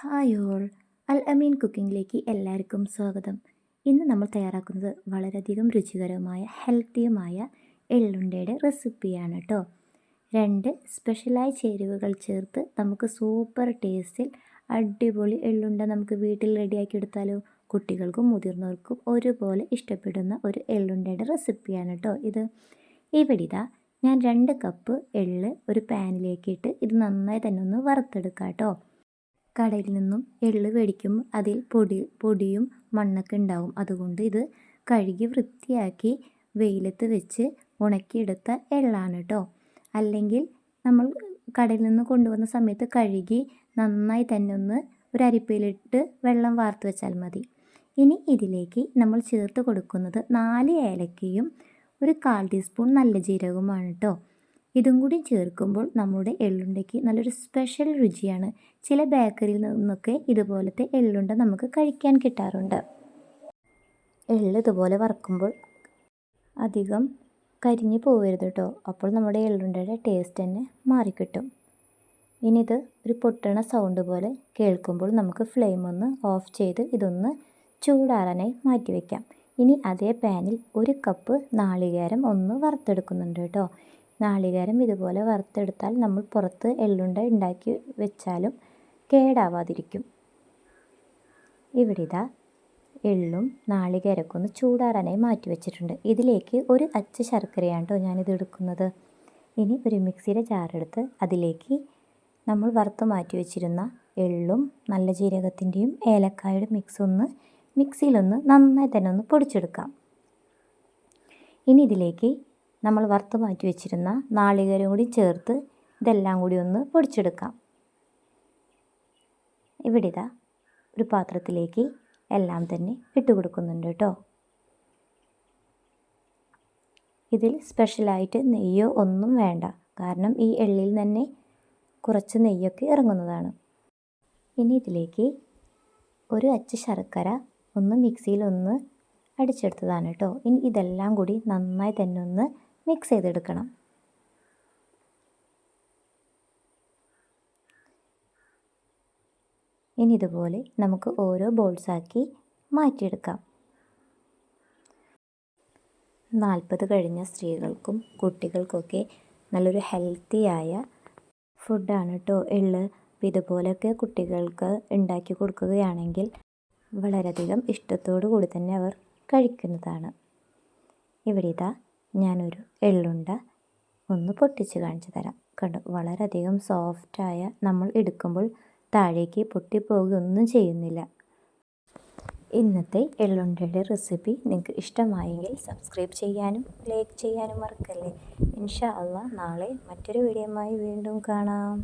Hi all അൽ അമീൻ കുക്കിങ്ങിലേക്ക് എല്ലാവർക്കും സ്വാഗതം. ഇന്ന് നമ്മൾ തയ്യാറാക്കുന്നത് വളരെയധികം രുചികരമായ ഹെൽത്തിയുമായ എള്ളുണ്ടയുടെ റെസിപ്പിയാണ് കേട്ടോ രണ്ട് സ്പെഷ്യലായ ചേരുവകൾ ചേർത്ത് നമുക്ക് സൂപ്പർ ടേസ്റ്റിൽ അടിപൊളി എള്ളുണ്ട നമുക്ക് വീട്ടിൽ റെഡിയാക്കി എടുത്താലോ? കുട്ടികൾക്കും മുതിർന്നവർക്കും ഒരുപോലെ ഇഷ്ടപ്പെടുന്ന ഒരു എള്ളുണ്ടയുടെ റെസിപ്പിയാണ് കേട്ടോ ഇത്. ഇവിടെ ഇതാ ഞാൻ രണ്ട് കപ്പ് എള്ള് ഒരു പാനിലേക്കിട്ട് ഇത് നന്നായി തന്നെ ഒന്ന് വറുത്തെടുക്കാം കേട്ടോ കടയിൽ നിന്നും എള്ള് മേടിക്കും. അതിൽ പൊടി പൊടിയും മണ്ണൊക്കെ ഉണ്ടാവും. അതുകൊണ്ട് ഇത് കഴുകി വൃത്തിയാക്കി വെയിലത്ത് വെച്ച് ഉണക്കിയെടുത്ത എള്ളാണ് കേട്ടോ. അല്ലെങ്കിൽ നമ്മൾ കടയിൽ നിന്ന് കൊണ്ടുവന്ന സമയത്ത് കഴുകി നന്നായി തന്നെ ഒന്ന് ഒരു അരിപ്പയിലിട്ട് വെള്ളം വാർത്ത് വെച്ചാൽ മതി. ഇനി ഇതിലേക്ക് നമ്മൾ ചേർത്ത് കൊടുക്കുന്നത് നാല് ഏലക്കയും ഒരു കാൽ ടീസ്പൂൺ നല്ല ജീരകവുമാണ് കേട്ടോ. ഇതും കൂടി ചേർക്കുമ്പോൾ നമ്മുടെ എള്ളുണ്ടയ്ക്ക് നല്ലൊരു സ്പെഷ്യൽ രുചിയാണ്. ചില ബേക്കറിയിൽ നിന്നൊക്കെ ഇതുപോലത്തെ എള്ളുണ്ട നമുക്ക് കഴിക്കാൻ കിട്ടാറുണ്ട്. എള്ള് ഇതുപോലെ വറക്കുമ്പോൾ അധികം കരിഞ്ഞു പോകരുത് കേട്ടോ അപ്പോൾ നമ്മുടെ എള്ളുണ്ടയുടെ ടേസ്റ്റ് തന്നെ മാറിക്കിട്ടും. ഇനി ഇത് ഒരു പൊട്ടണ സൗണ്ട് പോലെ കേൾക്കുമ്പോൾ നമുക്ക് ഫ്ലെയിം ഒന്ന് ഓഫ് ചെയ്ത് ഇതൊന്ന് ചൂടാറാനായി മാറ്റി വയ്ക്കാം ഇനി അതേ പാനിൽ ഒരു കപ്പ് നാളികേരം ഒന്ന് വറുത്തെടുക്കുന്നുണ്ട് കേട്ടോ നാളികേരം ഇതുപോലെ വറുത്തെടുത്താൽ നമ്മൾ പുറത്ത് എള്ളുണ്ട ഉണ്ടാക്കി വെച്ചാലും കേടാവാതിരിക്കും. ഇവിടെ ഇതാ എള്ളും നാളികേരക്കൊന്ന് ചൂടാറാനായി മാറ്റി വെച്ചിട്ടുണ്ട്. ഇതിലേക്ക് ഒരു അച്ച ശർക്കരയാണ് കേട്ടോ ഞാനിത് എടുക്കുന്നത്. ഇനി ഒരു മിക്സിയുടെ ജാറെടുത്ത് അതിലേക്ക് നമ്മൾ വറുത്ത് മാറ്റി വെച്ചിരുന്ന എള്ളും നല്ല ജീരകത്തിന്റെയും ഏലക്കായുടെ മിക്സ് ഒന്ന് മിക്സിയിലൊന്ന് നന്നായി തന്നെ ഒന്ന് പൊടിച്ചെടുക്കാം. ഇനി ഇതിലേക്ക് നമ്മൾ വറുത്ത് മാറ്റി വെച്ചിരുന്ന നാളികേരം കൂടി ചേർത്ത് ഇതെല്ലാം കൂടി ഒന്ന് പൊടിച്ചെടുക്കാം. ഇവിടെ ഇതാ ഒരു പാത്രത്തിലേക്ക് എല്ലാം തന്നെ ഇട്ട് കൊടുക്കുന്നുണ്ട് കേട്ടോ. ഇതിൽ സ്പെഷ്യലായിട്ട് നെയ്യോ ഒന്നും വേണ്ട. കാരണം ഈ എള്ളിൽ തന്നെ കുറച്ച് നെയ്യൊക്കെ ഇറങ്ങുന്നതാണ്. ഇനി ഇതിലേക്ക് ഒരു അച്ച് ശർക്കര ഒന്ന് മിക്സിയിൽ ഒന്ന് അടിച്ചെടുത്തതാണ് കേട്ടോ. ഇനി ഇതെല്ലാം കൂടി നന്നായി തന്നെ ഒന്ന് മിക്സ് ചെയ്തെടുക്കണം. ഇനി ഇതുപോലെ നമുക്ക് ഓരോ ബോൾസാക്കി മാറ്റിയെടുക്കാം. നാൽപ്പത് കഴിഞ്ഞ സ്ത്രീകൾക്കും കുട്ടികൾക്കൊക്കെ നല്ലൊരു ഹെൽത്തിയായ ഫുഡാണ് കേട്ടോ അപ്പോൾ ഇതുപോലെയൊക്കെ കുട്ടികൾക്ക് ഉണ്ടാക്കി കൊടുക്കുകയാണെങ്കിൽ വളരെയധികം ഇഷ്ടത്തോടു കൂടി തന്നെ അവർ കഴിക്കുന്നതാണ്. ഇവിടെ ഇതാ ഞാനൊരു എള്ളുണ്ട ഒന്ന് പൊട്ടിച്ച് കാണിച്ചു തരാം. കണ്ടു? വളരെയധികം സോഫ്റ്റായ നമ്മൾ എടുക്കുമ്പോൾ താഴേക്ക് പൊട്ടിപ്പോവുകയൊന്നും ചെയ്യുന്നില്ല. ഇന്നത്തെ എള്ളുണ്ടയുടെ റെസിപ്പി നിങ്ങൾക്ക് ഇഷ്ടമായെങ്കിൽ സബ്സ്ക്രൈബ് ചെയ്യാനും ലൈക്ക് ചെയ്യാനും മറക്കല്ലേ. ഇൻഷാ അള്ളാ നാളെ മറ്റൊരു വീഡിയോയുമായി വീണ്ടും കാണാം.